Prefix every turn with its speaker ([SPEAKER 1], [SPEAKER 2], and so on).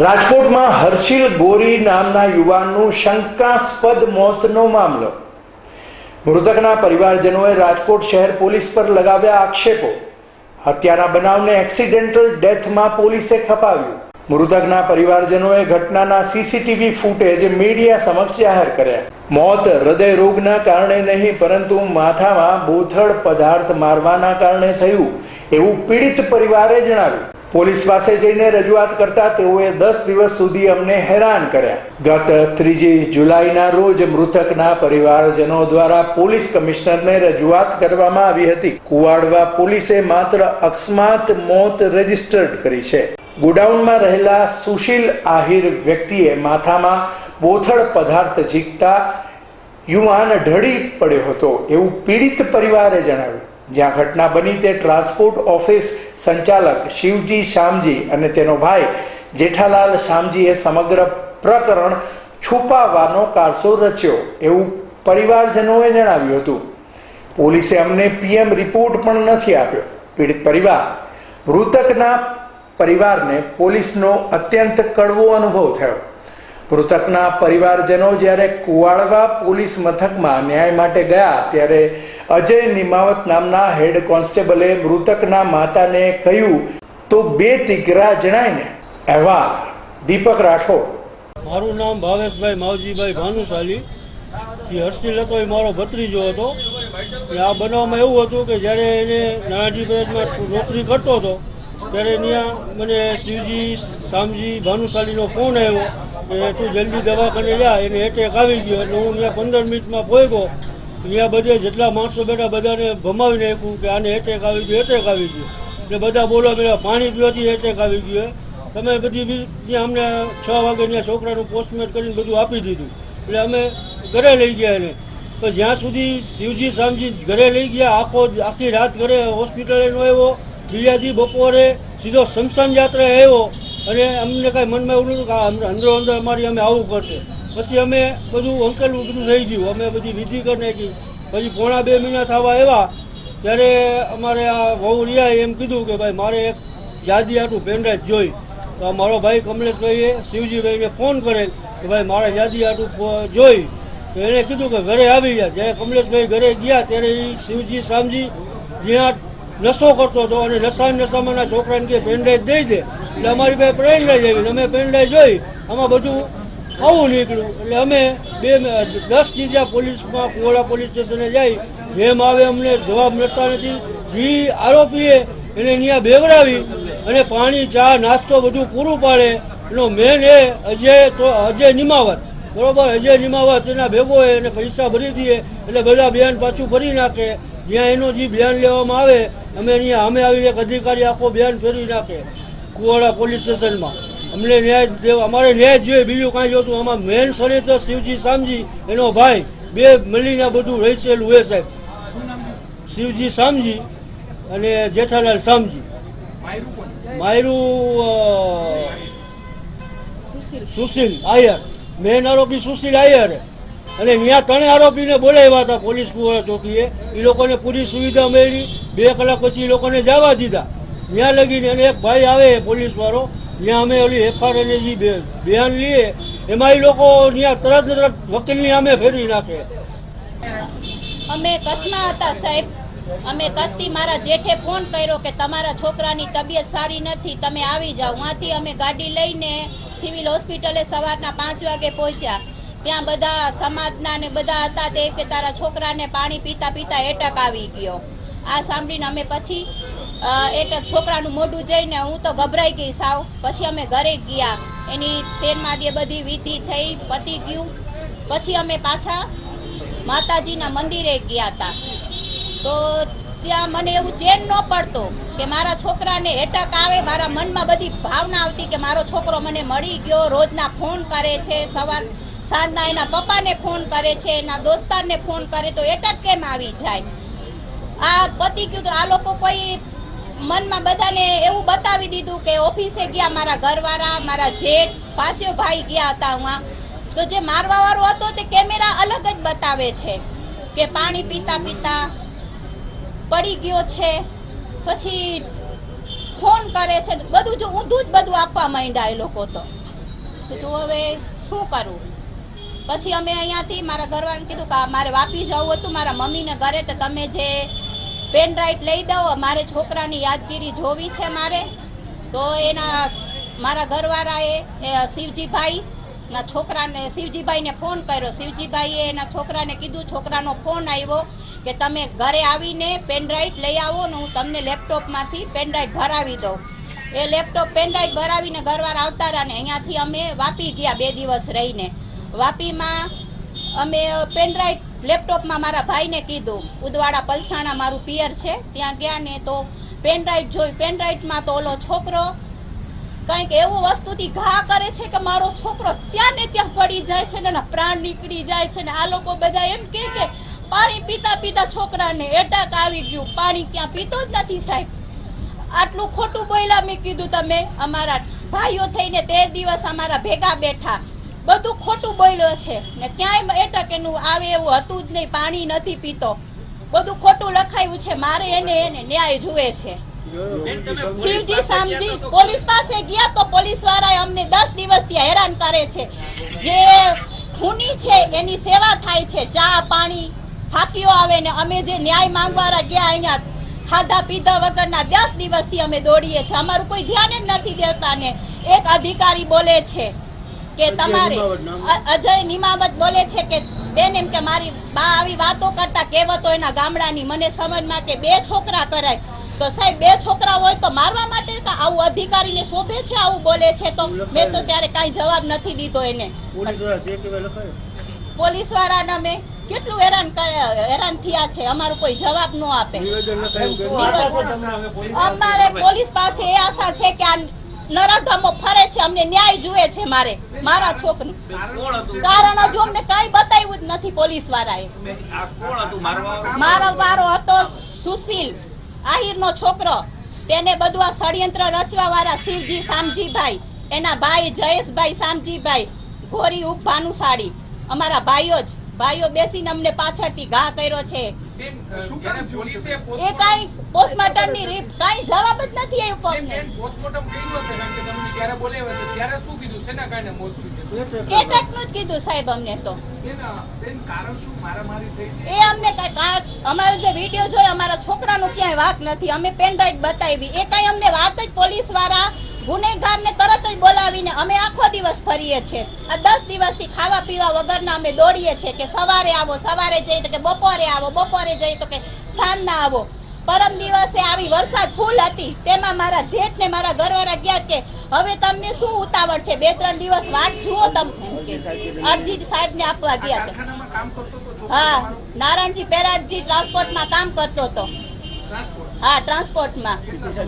[SPEAKER 1] રાજકોટમાં હર્ષિલ ગોરી નામના યુવાનનું શંકાસ્પદ મોતનો મામલો. મૃતકના પરિવારજનોએ રાજકોટ શહેર પોલીસ પર લગાવ્યા આક્ષેપો. હત્યાના બનાવને એક્સિડેન્ટલ ડેથમાં પોલીસે ખપાવ્યું. મૃતકના પરિવારજનોએ ઘટનાના સીસીટીવી ફૂટેજ મીડિયા સમક્ષ જાહેર કર્યા. મોત હૃદય રોગના કારણે નહીં, પરંતુ માથામાં બોથડ પદાર્થ મારવાના કારણે થયું, એવું પીડિત પરિવારે જણાવ્યું. પોલીસ પાસે જઈને રજૂઆત કરતા તેઓએ દસ દિવસ સુધી અમને હેરાન કર્યા. ગત ત્રીજી જુલાઈના રોજ મૃતકના પરિવારજનો દ્વારા પોલીસ કમિશનરને રજૂઆત કરવામાં આવી હતી. કુવાડવા પોલીસે માત્ર અકસ્માત મોત રજીસ્ટર્ડ કરી છે. ગોડાઉનમાં રહેલા સુશીલ આહિર વ્યક્તિએ માથામાં બોથળ પદાર્થ ઝીકતા યુવાન ઢળી પડ્યો હતો, એવું પીડિત પરિવારે જણાવ્યું. જ્યાં ઘટના બની તે ટ્રાન્સપોર્ટ ઓફિસ સંચાલક શિવજી શામજી અને તેનો ભાઈ જેઠાલાલ શામજીએ સમગ્ર પ્રકરણ છુપાવવાનો કારસો રચ્યો એવું પરિવારજનોએ જણાવ્યું હતું. પોલીસે અમને પીએમ રિપોર્ટ પણ નથી આપ્યો. પીડિત પરિવાર, મૃતકના પરિવારને પોલીસનો અત્યંત કડવો અનુભવ થયો. મૃતકના પરિવારજનો જ્યારે કુવાડવા પોલીસ મથકમાં ન્યાય માટે ગયા, ત્યારે અજય નિમાવત નામના હેડ કોન્સ્ટેબલે મૃતકના માતાને કહ્યું, તો બે તીગરા જણાયને અહેવાલ. દીપક રાઠોડ.
[SPEAKER 2] મારું નામ ભાવેશભાઈ માવજીભાઈ ભાનુશાલી. એ હર્ષિલ હતો, એ મારો ભત્રીજો હતો. આ બનાવમાં એવું હતું કે જ્યારે એને નાનાજી બેજમાં નોકરી કરતો હતો, ત્યારે ત્યાં મને શિવજી, શામજી, ભાનુશાલીનો ફોન આવ્યો. કે તું જલ્દી દવાખાને જા, એને એટેક આવી ગયો એટલે હું ત્યાં પંદર મિનિટમાં પહોંચ્યો ત્યાં બધે જેટલા માણસો બેઠા બધાને ભમાવી નાખ્યું કે આને એટેક આવી ગયો એટેક આવી ગયો. એટલે બધા બોલો મળ્યા પાણી પીવાથી એટેક આવી ગયો. તમે બધી ત્યાં અમને છ વાગે ત્યાં છોકરાનું પોસ્ટમેટ કરીને બધું આપી દીધું. એટલે અમે ઘરે લઈ ગયા એને. તો જ્યાં સુધી શિવજી શામજી ઘરે લઈ ગયા, આખો આખી રાત ઘરે હોસ્પિટલે નો આવ્યો. બીજા બપોરે સીધો શમશાન યાત્રા આવ્યો. અને અમને કાંઈ મનમાં એવું નહોતું કે અમને અંદરો અંદર અમારી અમે આવવું પડશે. પછી અમે બધું અંકલનું બધું થઈ ગયું. અમે બધી વિધિ કરી નાખી પછી પોણા બે મહિના થવા એવા ત્યારે અમારે આ વહુ રહ્યા એમ કીધું કે ભાઈ મારે એક યાદી આટું પેનડ્રાઈવ જોઈ. તો મારો ભાઈ કમલેશભાઈએ શિવજીભાઈને ફોન કરેલ કે ભાઈ મારે યાદી આટું જોઈ. તો એણે કીધું કે ઘરે આવી ગયા જ્યારે કમલેશભાઈ ઘરે ગયા, ત્યારે એ શિવજી શામજી જ્યાં નશો કરતો હતો અને નશા નશામાં છોકરાને કે પેનડ્રાઈવ દઈ દે. એટલે અમારી પાસે પેનડ્રાઈવ આવી. અમે પેનડ્રાઈવ જોઈ, આમાં બધું આવું નીકળ્યું. એટલે અમે બે દસ બીજા પોલીસમાં, કુવાડા પોલીસ સ્ટેશને જઈ જેમ આવે અમને જવાબ મળતા નથી. જે આરોપીએ એને અહીંયા બેવડાવી અને પાણી, ચા, નાસ્તો બધું પૂરું પાડે. એનો મેન એ અજય તો, અજય નિમાવત. બરોબર? અજય નિમાવત એના ભેગો એને પૈસા ભરી દઈએ એટલે બધા બેન પાછું ભરી નાખે. જ્યાં એનું જે બિયાન લેવામાં આવે અમે અહીંયા અમે આવી એક અધિકારી આખો બિયાન ફેરવી નાખે કુવાડા પોલીસ સ્ટેશનમાં. અમને ન્યાય દેવા અમારે ન્યાય જોઈએ બીજું કાંઈ જોતું આમાં મેન સળી તો શિવજી શામજી એનો ભાઈ બે મળીને બધું રહેશેલું હોય સાહેબ. શિવજી શામજી અને જેઠાલાલ શામજી માયરું સુશીલ. આયર. મેન આરોપી સુશીલ આયર. અને ત્યાં ત્રણે આરોપીને બોલાવ્યા હતા પોલીસ ચોકીએ. એ લોકોને પૂરી સુવિધા મળી. બે કલાક પછી એ લોકોને જવા દીધા. ત્યાં લગીને અને એક ભાઈ આવે પોલીસ વાળો ત્યાં અમે ઓલી એફઆઈઆર જે બિહાન લઈએ એમાં એ લોકો ત્યાં તરત તરત વકીલની અમે ફેરવી નાખે.
[SPEAKER 3] અમે કચ્છમાં હતા સાહેબ. અમે કચ્છથી મારા જેઠે ફોન કર્યો કે તમારા છોકરાની તબિયત સારી નથી, તમે આવી જાઓ. ત્યાંથી અમે ગાડી લઈને સિવિલ હોસ્પિટલે સવારના પાંચ વાગે પહોંચ્યા. ત્યાં બધા સમાજના ને બધા હતા તે કે તારા છોકરાને પાણી પીતા પીતા એટક આવી ગયો. આ સાંભળીને અમે પછી એટક છોકરાનું મોઢું જઈને હું તો ગભરાઈ ગઈ સાવ. પછી અમે ઘરે ગયા. એની તેલમાં બધી વિધિ થઈ પતી ગયું. પછી અમે પાછા માતાજીના મંદિરે ગયા હતા તો ત્યાં મને એવું ચેન ન પડતો કે મારા છોકરાને એટક આવે, મારા મનમાં બધી ભાવના આવતી કે મારો છોકરો મને મળી ગયો, રોજના ફોન કરે છે, સવાર સાંજના એના પપ્પાને ફોન કરે છે, એના દોસ્તારને ફોન કરે તો એટક કેમ આવી જાય? આ પતી ગયું તો આ લોકો કોઈ મનમાં બધાને એવું બતાવી દીધું કે ઓફિસે ગયા મારા ઘરવાળા, મારા જેઠ પાંચે ભાઈ ગયા હતા હું તો જે મારવાવાળો હતો તે કેમેરા અલગ જ બતાવે છે કે પાણી પીતા પીતા પડી ગયો છે, પછી ફોન કરે છે, બધું જો ઊંધું જ બધું આપવા માંડ્યા એ લોકો તો. કીધું હવે શું કરું? પછી અમે અહીંયાથી મારા ઘરવાળાને કીધું કે મારે વાપી જવું હતું, મારા મમ્મીને ઘરે, તો તમે જે પેન ડ્રાઈવ લઈ દો, મારે છોકરાની યાદગીરી જોવી છે મારે. તો એના મારા ઘરવાળાએ શિવજીભાઈ ના છોકરાને, શિવજીભાઈને ફોન કર્યો. શિવજીભાઈએ એના છોકરાને કીધું, છોકરાનો ફોન આવ્યો કે તમે ઘરે આવીને પેનડ્રાઈવ લઈ આવો ને હું તમને લેપટોપમાંથી પેનડ્રાઈવ ભરાવી દઉં. એ લેપટોપ પેનડ્રાઈવ ભરાવીને ઘરવાળા આવતા રહ્યા ને અહીંયાથી અમે વાપી ગયા બે દિવસ રહીને. વાપીમાં અમે પેનડ્રાઈવ લેપટોપમાં મારા ભાઈને કીધું, ઉદવાડા પલસાણા મારું પિયર છે, ત્યાં ગયા ને તો પેનડ્રાઈવ જોઈ. પેનડ્રાઈવમાં તો ઓલો છોકરો કંઈક એવું વસ્તુથી ઘા કરે છે કે મારો છોકરો ત્યાં ને ત્યાં પડી જાય છે ને પ્રાણ નીકળી જાય છે ને આ લોકો બધા એમ કે કે પાણી પીતા પીતા છોકરાને એટેક આવી ગયું. પાણી ક્યાં પીતો જ નથી સાહેબ. આટલું ખોટું બોલ્યા મેં કીધું તમે અમારા ભાઈઓ થઈને તેર દિવસ અમારા ભેગા બેઠા. બધું ખોટું બોલ્યો છે. ને ક્યાંય એટક એનું આવે એવું હતું જ નહીં, પાણી નથી પીતો. બધું ખોટું લખાયું છે, મારે એને એને ન્યાય જુએ છે. શિવજી સામજી પોલીસ પાસે ગયા તો પોલીસવાળા અમને દસ દિવસથી હેરાન કરે છે. જે ખૂની છે, એની સેવા થાય છે. ચા, પાણી ફાકીઓ આવે ને અમે જે ન્યાય માંગવાળા ગયા અહીંયા ખાધા, પીધા વગરના દસ દિવસથી અમે દોડીએ છીએ. અમારું કોઈ ધ્યાન જ નથી દેતા ને એક અધિકારી બોલે છે કે તમારે અજય નિમાવત બોલે છે કે બેન એમ કે મારી બા આવી વાતો કરતા કહેવતો એના ગામડાની મને સમજમાં કે બે છોકરા કરાય. તો સાહેબ બે છોકરા હોય તો મારવા માટે કે આવું અધિકારીને શોભે છે આવું બોલે છે? તો મેં તો ત્યારે કાંઈ જવાબ નથી દીધો એને.
[SPEAKER 2] પોલીસ
[SPEAKER 3] વાળાના અમે કેટલું હેરાન હેરાન થયા છે અમારું કોઈ જવાબ ન આપે. અમારે પોલીસ પાસે એ આશા છે કે આ નરાધમો ફરે છે, અમને ન્યાય જુએ છે મારે. મારા છોકરું. કારણ હજુ અમને કઈ બતાવ્યું જ નથી પોલીસ વાળાએ મારો વારો હતો સુશીલ, આહિરનો છોકરો. તેને બધું આ ષડયંત્ર રચવા વાળા શિવજી શામજીભાઈ, એના ભાઈ જયેશભાઈ શામજીભાઈ ગોરી ઉપ ભાનુશાળી અમારા ભાઈઓ જ, ભાઈઓ બેસીને અમને પાછળથી ઘા કર્યો છે. એ કાંઈ પોસ્ટમોર્ટમની રીત કાંઈ જવાબ જ નથી આવ્યો
[SPEAKER 4] બેન, પોસ્ટમોર્ટમ કર્યું હશે કારણ કે તમને જ્યારે બોલાવ્યા હતા ત્યારે શું કીધું? શેના કારણે મોત થયું છે?
[SPEAKER 3] એટેકનું જ કીધું સાહેબ અમને તો? એ અમને કાંઈ અમારો જે વીડિયો જોયો અમારા છોકરાનો ક્યાંય વાક નથી. અમે પેનડ્રાઈવ બતાવી. એ કાંઈ અમને વાત જ પોલીસવાળા ગુનેગારને તરત જ બોલાવીને અમે આખો દિવસ ફરીએ છીએ. આ દસ દિવસથી ખાવા પીવા વગરના અમે દોડીએ છીએ કે સવારે આવો સવારે જઈએ તો કે બપોરે આવો બપોરે જઈએ તો કે સાંજના આવો. પરમ દિવસે આવી વરસાદ ફૂલ હતી. તેમાં મારા જેઠ ને મારા ઘરવાળા ગયા કે હવે તમને શું ઉતાવળ છે? બે ત્રણ દિવસ વાટ જુઓ તમે. અરજીત સાહેબને આપવા ગયા હતા હા નારાયણજી પેરાજી ટ્રાન્સપોર્ટમાં કામ કરતો હતો. હા ટ્રાન્સપોર્ટમાં.